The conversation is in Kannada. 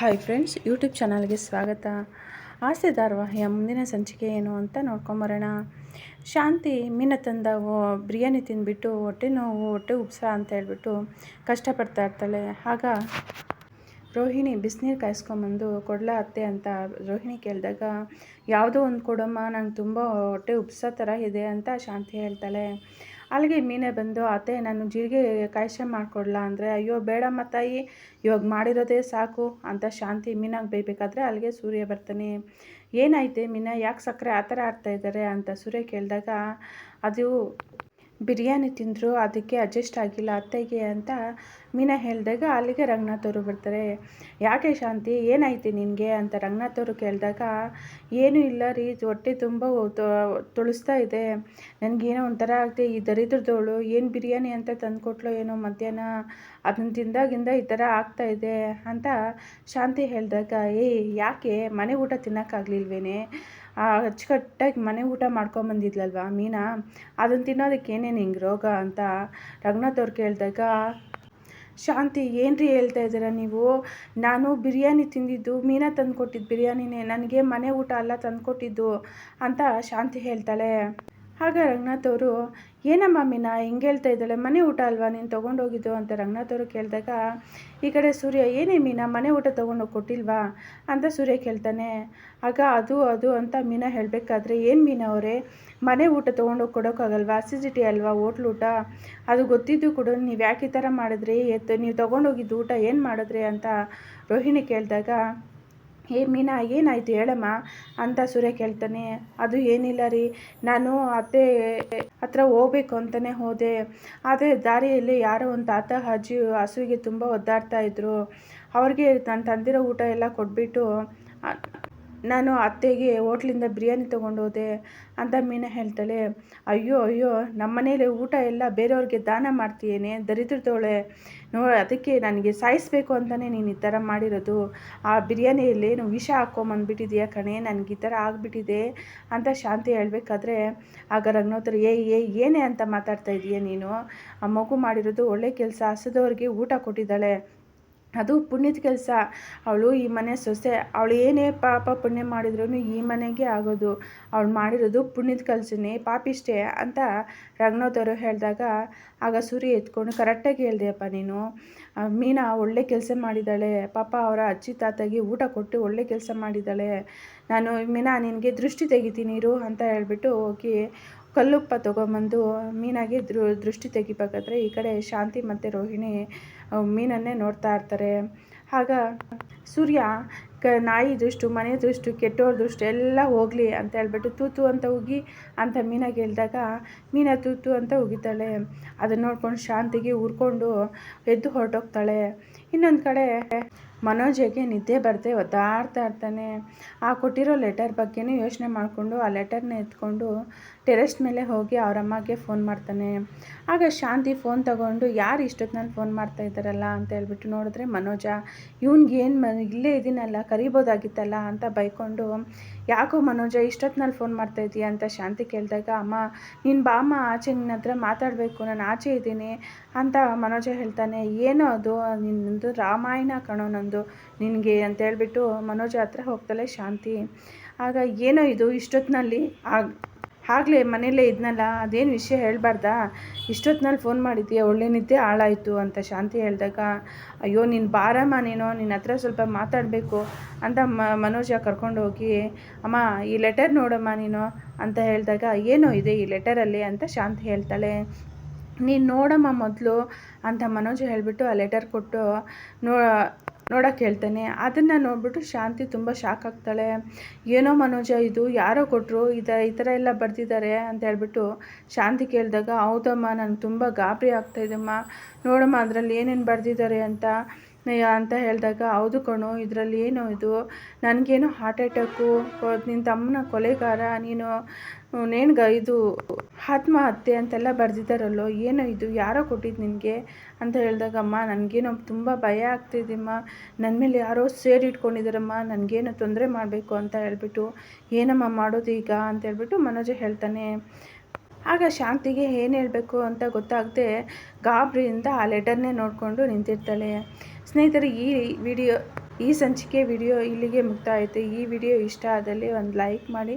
ಹಾಯ್ ಫ್ರೆಂಡ್ಸ್, ಯೂಟ್ಯೂಬ್ ಚಾನಲ್ಗೆ ಸ್ವಾಗತ. ಆಸೆ ಧಾರಾವಾಹಿಯ ಮುಂದಿನ ಸಂಚಿಕೆ ಏನು ಅಂತ ನೋಡ್ಕೊಂಬರೋಣ. ಶಾಂತಿ ಮೀನ ತಂದ ಬಿರಿಯಾನಿ ತಿಂದ್ಬಿಟ್ಟು ಹೊಟ್ಟೆ ನೋವು, ಹೊಟ್ಟೆ ಉಪ್ಸ ಅಂತ ಹೇಳ್ಬಿಟ್ಟು ಕಷ್ಟಪಡ್ತಾ ಇರ್ತಾಳೆ. ಆಗ ರೋಹಿಣಿ ಬಿಸಿನೀರು ಕಾಯಿಸ್ಕೊಂಬಂದು, ಕೊಡ್ಲಾ ಅತ್ತೆ ಅಂತ ರೋಹಿಣಿ ಕೇಳಿದಾಗ, ಯಾವುದೋ ಒಂದು ಕೊಡಮ್ಮ, ನಂಗೆ ತುಂಬ ಹೊಟ್ಟೆ ಉಪ್ಸ ಥರ ಇದೆ ಅಂತ ಶಾಂತಿ ಹೇಳ್ತಾಳೆ. ಅಲ್ಲಿಗೆ ಮೀನೆ ಬಂದು ಅತ್ತೆ ನಾನು ಜೀರಿಗೆ ಕಾಯಿಸ ಮಾಡಿಕೊಡ್ಲಾ ಅಂದರೆ, ಅಯ್ಯೋ, ಬೇಡಮ್ಮ ತಾಯಿ, ಇವಾಗ ಮಾಡಿರೋದೇ ಸಾಕು ಅಂತ ಶಾಂತಿ ಮೀನಾಗಿ ಬೇಯಬೇಕಾದ್ರೆ ಅಲ್ಲಿಗೆ ಸೂರ್ಯ ಬರ್ತಾನೆ. ಏನಾಯ್ತೆ ಮೀನಾ, ಯಾಕೆ ಸಕ್ಕರೆ ಆ ಥರ ಆಡ್ತಾ ಇದ್ದಾರೆ ಅಂತ ಸೂರ್ಯ ಕೇಳಿದಾಗ, ಅದು ಬಿರಿಯಾನಿ ತಿಂದರು, ಅದಕ್ಕೆ ಅಡ್ಜಸ್ಟ್ ಆಗಿಲ್ಲ, ಅತ್ತೆಗೆ ಅಂತ ಮೀನಾ ಹೇಳಿದಾಗ ಅಲ್ಲಿಗೆ ರಂಗನಾಥ್ ಅವರು ಬರ್ತಾರೆ. ಯಾಕೆ ಶಾಂತಿ, ಏನಾಯ್ತು ನಿನಗೆ? ಅಂತ ರಂಗನಾಥ್ ಅವರು ಕೇಳಿದಾಗ, ಏನೂ ಇಲ್ಲ ರೀ, ಹೊಟ್ಟೆ ತುಂಬ ತೊಳಿಸ್ತಾ ಇದೆ. ನನಗೇನೋ ಒಂಥರ ಆಗಿದೆ ಈ ದರಿದ್ರದವಳು, ಏನು ಬಿರಿಯಾನಿ ಅಂತ ತಂದುಕೊಟ್ಲು ಏನೋ ಮಧ್ಯಾಹ್ನ ಅದನ್ನು ತಿಂದಾಗಿಂದ ಈ ಥರ ಇದೆ ಅಂತ ಶಾಂತಿ ಹೇಳಿದಾಗ ಏ ಯಾಕೆ? ಮನೆ ಊಟ ತಿನ್ನೋಕ್ಕಾಗ್ಲಿಲ್ವೇನೆ? ಅಚ್ಚುಕಟ್ಟಾಗಿ ಮನೆ ಊಟ ಮಾಡ್ಕೊಂಬಂದಿದ್ಲಲ್ವಾ ಮೀನಾ? ಅದನ್ನು ತಿನ್ನೋದಕ್ಕೆ ಏನೇನು ಹಿಂಗೆ ರೋಗ ಅಂತ ರಂಗನಾಥ್ ಅವ್ರು ಕೇಳಿದಾಗ, ಶಾಂತಿ, ಏನ್ರಿ ಹೇಳ್ತಾ ಇದ್ದೀರ ನೀವು? ನಾನು ಬಿರಿಯಾನಿ ತಿಂದಿದ್ದು, ಮೀನಾ ತಂದು ಕೊಟ್ಟಿದ್ದು ಬಿರಿಯಾನಿನೇ. ನನಗೆ ಮನೆ ಊಟ ಅಲ್ಲ ತಂದುಕೊಟ್ಟಿದ್ದು, ಅಂತ ಶಾಂತಿ ಹೇಳ್ತಾಳೆ. ಆಗ ರಂಗನಾಥ್ ಅವರು, ಏನಮ್ಮ ಮೀನಾ, ಹಿಂಗೆ ಹೇಳ್ತಾ ಇದ್ದಾಳೆ? ಮನೆ ಊಟ ಅಲ್ವಾ? ನೀನು ತೊಗೊಂಡೋಗಿದ್ದು? ಅಂತ ರಂಗನಾಥ್ ಅವರು ಕೇಳಿದಾಗ, ಈ ಕಡೆ ಸೂರ್ಯ, ಏನೇ ಮೀನಾ, ಮನೆ ಊಟ ತೊಗೊಂಡೋಗಿ ಕೊಟ್ಟಿಲ್ವಾ? ಅಂತ ಸೂರ್ಯ ಕೇಳ್ತಾನೆ, ಆಗ ಅದು ಅದು ಅಂತ ಮೀನಾ ಹೇಳಬೇಕಾದ್ರೆ ಏನು ಮೀನಾ ಅವರೇ? ಮನೆ ಊಟ ತೊಗೊಂಡೋಗಿ ಕೊಡೋಕ್ಕಾಗಲ್ವಾ ಅಸಿಡಿಟಿ ಅಲ್ವಾ? ಹೋಟ್ಲ್ ಊಟ? ಅದು ಗೊತ್ತಿದ್ದು ಕೂಡ ನೀವು ಯಾಕೆ ಈ ಥರ ಮಾಡಿದ್ರಿ? ಎತ್ತು ನೀವು ತೊಗೊಂಡೋಗಿದ್ದು ಊಟ ಏನು ಮಾಡಿದ್ರಿ? ಅಂತ ರೋಹಿಣಿ ಕೇಳಿದಾಗ ಏ, ಮೀನಾ, ಏನಾಯ್ತು ಹೇಳಮ್ಮ? ಅಂತ ಸೂರ್ಯ ಕೇಳ್ತಾನೆ. ಅದು ಏನಿಲ್ಲ ರೀ, ನಾನು ಅತ್ತೆ ಹತ್ರ ಹೋಗ್ಬೇಕು ಅಂತಲೇ ಹೋದೆ. ಆದರೆ ದಾರಿಯಲ್ಲಿ ಯಾರೋ ಒಂದು ತಾತ ಅಜ್ಜಿ ಹಸುವಿಗೆ ತುಂಬ ಒದ್ದಾಡ್ತಾ ಇದ್ರು. ಅವ್ರಿಗೆ ನಾನು ತಂದಿರೋ ಊಟ ಎಲ್ಲ ಕೊಟ್ಬಿಟ್ಟು ನಾನು ಅತ್ತೆಗೆ ಹೋಟ್ಲಿಂದ ಬಿರಿಯಾನಿ ತೊಗೊಂಡು ಹೋದೆ ಅಂತ ಮೀನಾ ಹೇಳ್ತಾಳೆ, ಅಯ್ಯೋ ಅಯ್ಯೋ, ನಮ್ಮ ಮನೇಲಿ ಊಟ ಎಲ್ಲ ಬೇರೆಯವ್ರಿಗೆ ದಾನ ಮಾಡ್ತೀಯೇನೆ, ದರಿದ್ರದವಳೆ. ನೋ, ಅದಕ್ಕೆ ನನಗೆ ಸಾಯಿಸ್ಬೇಕು ಅಂತಲೇ ನೀನು ಈ ಥರ ಮಾಡಿರೋದು. ಆ ಬಿರಿಯಾನಿಯಲ್ಲಿ ಏನು ವಿಷ ಹಾಕ್ಕೊಂಬಂದ್ಬಿಟ್ಟಿದೀಯ ಕಣೆ, ನನಗೆ ಈ ಥರ ಆಗಿಬಿಟ್ಟಿದೆ ಅಂತ ಶಾಂತಿ ಹೇಳಬೇಕಾದ್ರೆ, ಆಗ ರಂಗನೋತ್ರ ಏ ಏ, ಏನೇ ಅಂತ ಮಾತಾಡ್ತಾ ಇದೀಯ ನೀನು? ಆ ಮಗು ಮಾಡಿರೋದು ಒಳ್ಳೆ ಕೆಲಸ, ಹಸಿದವ್ರಿಗೆ ಊಟ ಕೊಟ್ಟಿದ್ದಾಳೆ. ಅದು ಪುಣ್ಯದ ಕೆಲಸ. ಅವಳು ಈ ಮನೆ ಸೊಸೆ, ಅವಳು ಏನೇ ಪಾಪ ಪುಣ್ಯ ಮಾಡಿದ್ರೂ ಈ ಮನೆಗೆ ಆಗೋದು. ಅವಳು ಮಾಡಿರೋದು ಪುಣ್ಯದ ಕೆಲಸನೇ, ಪಾಪಿಷ್ಟೇ ಅಂತ ರಂಗನಾಥ್ ಅವರು ಹೇಳಿದಾಗ, ಆಗ ಸೂರಿ ಎತ್ಕೊಂಡು ಕರೆಕ್ಟಾಗಿ ಹೇಳ್ದೆಯಪ್ಪ ನೀನು ಮೀನಾ ಒಳ್ಳೆ ಕೆಲಸ ಮಾಡಿದ್ದಾಳೆ, ಪಾಪ ಅವರ ಅಜ್ಜಿ ತಾತಗೆ ಊಟ ಕೊಟ್ಟು ಒಳ್ಳೆ ಕೆಲಸ ಮಾಡಿದ್ದಾಳೆ. ನಾನು ಮೀನಾ ನಿನಗೆ ದೃಷ್ಟಿ ತೆಗಿತೀನಿ ಇರು ಅಂತ ಹೇಳಿಬಿಟ್ಟು ಹೋಗಿ ಕಲ್ಲುಪ್ಪ ತೊಗೊಂಬಂದು ಮೀನಾಗೆ ದೃ, ದೃಷ್ಟಿ ತೆಗಿಬೇಕಾದ್ರೆ ಈ ಕಡೆ ಶಾಂತಿ ಮತ್ತು ರೋಹಿಣಿ ಮೀನನ್ನೇ ನೋಡ್ತಾ ಇರ್ತಾರೆ. ಆಗ ಸೂರ್ಯ ಕ, ನಾಯಿ ದೃಷ್ಟು, ಮನೆ ದೃಷ್ಟು, ಕೆಟ್ಟೋರ ದೃಷ್ಟು ಎಲ್ಲ ಹೋಗಲಿ ಅಂತ ಹೇಳ್ಬಿಟ್ಟು ತೂತು ಅಂತ ಉಗಿ ಅಂತ ಮೀನಾಗೆ ಹೇಳಿದಾಗ ಮೀನ ತೂತು ಅಂತ ಉಗಿತಾಳೆ. ಅದನ್ನ ನೋಡ್ಕೊಂಡು ಶಾಂತಿಗೆ ಉರ್ಕೊಂಡು ಎದ್ದು ಹೊರಟೋಗ್ತಾಳೆ. ಇನ್ನೊಂದು ಕಡೆ ಮನೋಜಿಗೆ ನಿದ್ದೆ ಬರದೆ ಒದ್ದಾಡ್ತಾ ಇರ್ತಾನೆ. ಆ ಕೊಟ್ಟಿರೋ ಲೆಟರ್ ಬಗ್ಗೆನೇ ಯೋಚನೆ ಮಾಡಿಕೊಂಡು ಆ ಲೆಟರ್ನ ಎತ್ಕೊಂಡು ಟೆರೆಸ್ ಮೇಲೆ ಹೋಗಿ ಅವ್ರ ಅಮ್ಮಗೆ ಫೋನ್ ಮಾಡ್ತಾನೆ. ಆಗ ಶಾಂತಿ ಫೋನ್ ತಗೊಂಡು, ಯಾರು ಇಷ್ಟೊತ್ತಿನಲ್ಲಿ ಫೋನ್ ಮಾಡ್ತಾ ಇದ್ದಾರಲ್ಲ? ಅಂತ ಹೇಳ್ಬಿಟ್ಟು ನೋಡಿದ್ರೆ ಮನೋಜ ಇವನ್ಗೇನು ಮ, ಇಲ್ಲೇ ಇದ್ದೀನಲ್ಲ ಕರಿಬೋದಾಗಿತ್ತಲ್ಲ? ಅಂತ ಬೈಕೊಂಡು, ಯಾಕೋ ಮನೋಜ, ಇಷ್ಟೊತ್ತಿನಲ್ಲಿ ಫೋನ್ ಮಾಡ್ತಾ ಇದ್ದೀಯ ಅಂತ ಶಾಂತಿ ಕೇಳಿದಾಗ, ಅಮ್ಮ, ನೀನು ಬಾಮ್ಮ ಆಚೆ ನಿನ್ನ ಹತ್ರ ಮಾತಾಡಬೇಕು, ನಾನು ಆಚೆ ಇದ್ದೀನಿ. ಅಂತ ಮನೋಜ ಹೇಳ್ತಾನೆ, ಏನೋ ಅದು ನಿನ್ನದು ರಾಮಾಯಣ ಕಣೋ ನಂದು ನಿನಗೆ ಅಂತ ಹೇಳ್ಬಿಟ್ಟು ಮನೋಜ ಹತ್ರ ಹೋಗ್ತಾಳೆ ಶಾಂತಿ. ಆಗ ಏನೋ ಇದು ಇಷ್ಟೊತ್ತಿನಲ್ಲಿ ಆಗ, ಆಗಲೇ ಮನೇಲೇ ಇದ್ನಲ್ಲ, ಅದೇನು ವಿಷಯ ಹೇಳಬಾರ್ದಾ? ಇಷ್ಟೊತ್ತಿನಲ್ಲಿ ಫೋನ್ ಮಾಡಿದ್ದೀಯ ಒಳ್ಳೆ ನಿದ್ದೆ ಹಾಳಾಯಿತು ಅಂತ ಶಾಂತಿ ಹೇಳಿದಾಗ, ಅಯ್ಯೋ, ನೀನು ಬಾರಮ್ಮ ನೀನು ನಿನ್ನ ಹತ್ರ ಸ್ವಲ್ಪ ಮಾತಾಡಬೇಕು ಅಂತ ಮ, ಮನೋಜ ಕರ್ಕೊಂಡು ಹೋಗಿ, ಅಮ್ಮ, ಈ ಲೆಟರ್ ನೋಡಮ್ಮ ನೀನು ಅಂತ ಹೇಳಿದಾಗ, ಏನೋ ಇದೆ ಈ ಲೆಟರಲ್ಲಿ ಅಂತ ಶಾಂತಿ ಹೇಳ್ತಾಳೆ. ನೀನು ನೋಡಮ್ಮ ಮೊದಲು ಅಂತ ಮನೋಜ ಹೇಳಿಬಿಟ್ಟು ಆ ಲೆಟರ್ ಕೊಟ್ಟು, ನೋ ನೋಡೋಕೆ ಹೇಳ್ತೇನೆ. ಅದನ್ನು ನೋಡಿಬಿಟ್ಟು ಶಾಂತಿ ತುಂಬ ಶಾಕ್ ಆಗ್ತಾಳೆ. ಏನೋ ಮನೋಜ ಇದು ಯಾರೋ ಕೊಟ್ಟರು ಥರ ಈ ಥರ ಎಲ್ಲ ಬರ್ದಿದ್ದಾರೆ ಅಂತ ಹೇಳ್ಬಿಟ್ಟು ಶಾಂತಿ ಕೇಳಿದಾಗ, ಹೌದಮ್ಮ, ನನಗೆ ತುಂಬ ಗಾಬರಿ ಆಗ್ತಾಯಿದ್ದಮ್ಮ ನೋಡಮ್ಮ, ಅದರಲ್ಲಿ ಏನೇನು ಬರೆದಿದ್ದಾರೆ ಅಂತ ಅಂತ ಹೇಳಿದಾಗ, ಹೌದು ಕಣೋ, ಇದರಲ್ಲಿ ಏನು ಇದು? ನನಗೇನು ಹಾರ್ಟ್ ಅಟ್ಯಾಕು ನಿನ್ನ ತಮ್ಮನ ಕೊಲೆಗಾರ, ನೀನು ನೇಣ್ಗ ಇದು ಆತ್ಮಹತ್ಯೆ ಅಂತೆಲ್ಲ ಬರೆದಿದ್ದಾರಲ್ಲೋ, ಏನೋ ಇದು, ಯಾರೋ ಕೊಟ್ಟಿದ್ದು ನಿನಗೆ? ಅಂತ ಹೇಳಿದಾಗ, ಅಮ್ಮ, ನನಗೇನೋ ತುಂಬ ಭಯ ಆಗ್ತಿದೆಯಮ್ಮ ನನ್ನ ಮೇಲೆ ಯಾರೋ ಸೇರಿ ಇಟ್ಕೊಂಡಿದ್ದಾರಮ್ಮ ನನಗೇನೋ ತೊಂದರೆ ಮಾಡಬೇಕು ಅಂತ ಹೇಳ್ಬಿಟ್ಟು, ಏನಮ್ಮ ಮಾಡೋದು ಈಗ? ಅಂತ ಹೇಳ್ಬಿಟ್ಟು ಮನೋಜ ಹೇಳ್ತಾನೆ. ಆಗ ಶಾಂತಿಗೆ ಏನು ಹೇಳಬೇಕು ಅಂತ ಗೊತ್ತಾಗದೆ ಗಾಬರಿಯಿಂದ ಆ ಲೆಟರ್ನೇ ನೋಡಿಕೊಂಡು ನಿಂತಿರ್ತಾಳೆ. ಸ್ನೇಹಿತರೆ, ಈ ವಿಡಿಯೋ, ಈ ಸಂಚಿಕೆ ವಿಡಿಯೋ ಇಲ್ಲಿಗೆ ಮುಕ್ತಾಯಿತು. ಈ ವಿಡಿಯೋ ಇಷ್ಟ ಆದಲ್ಲಿ ಒಂದು ಲೈಕ್ ಮಾಡಿ.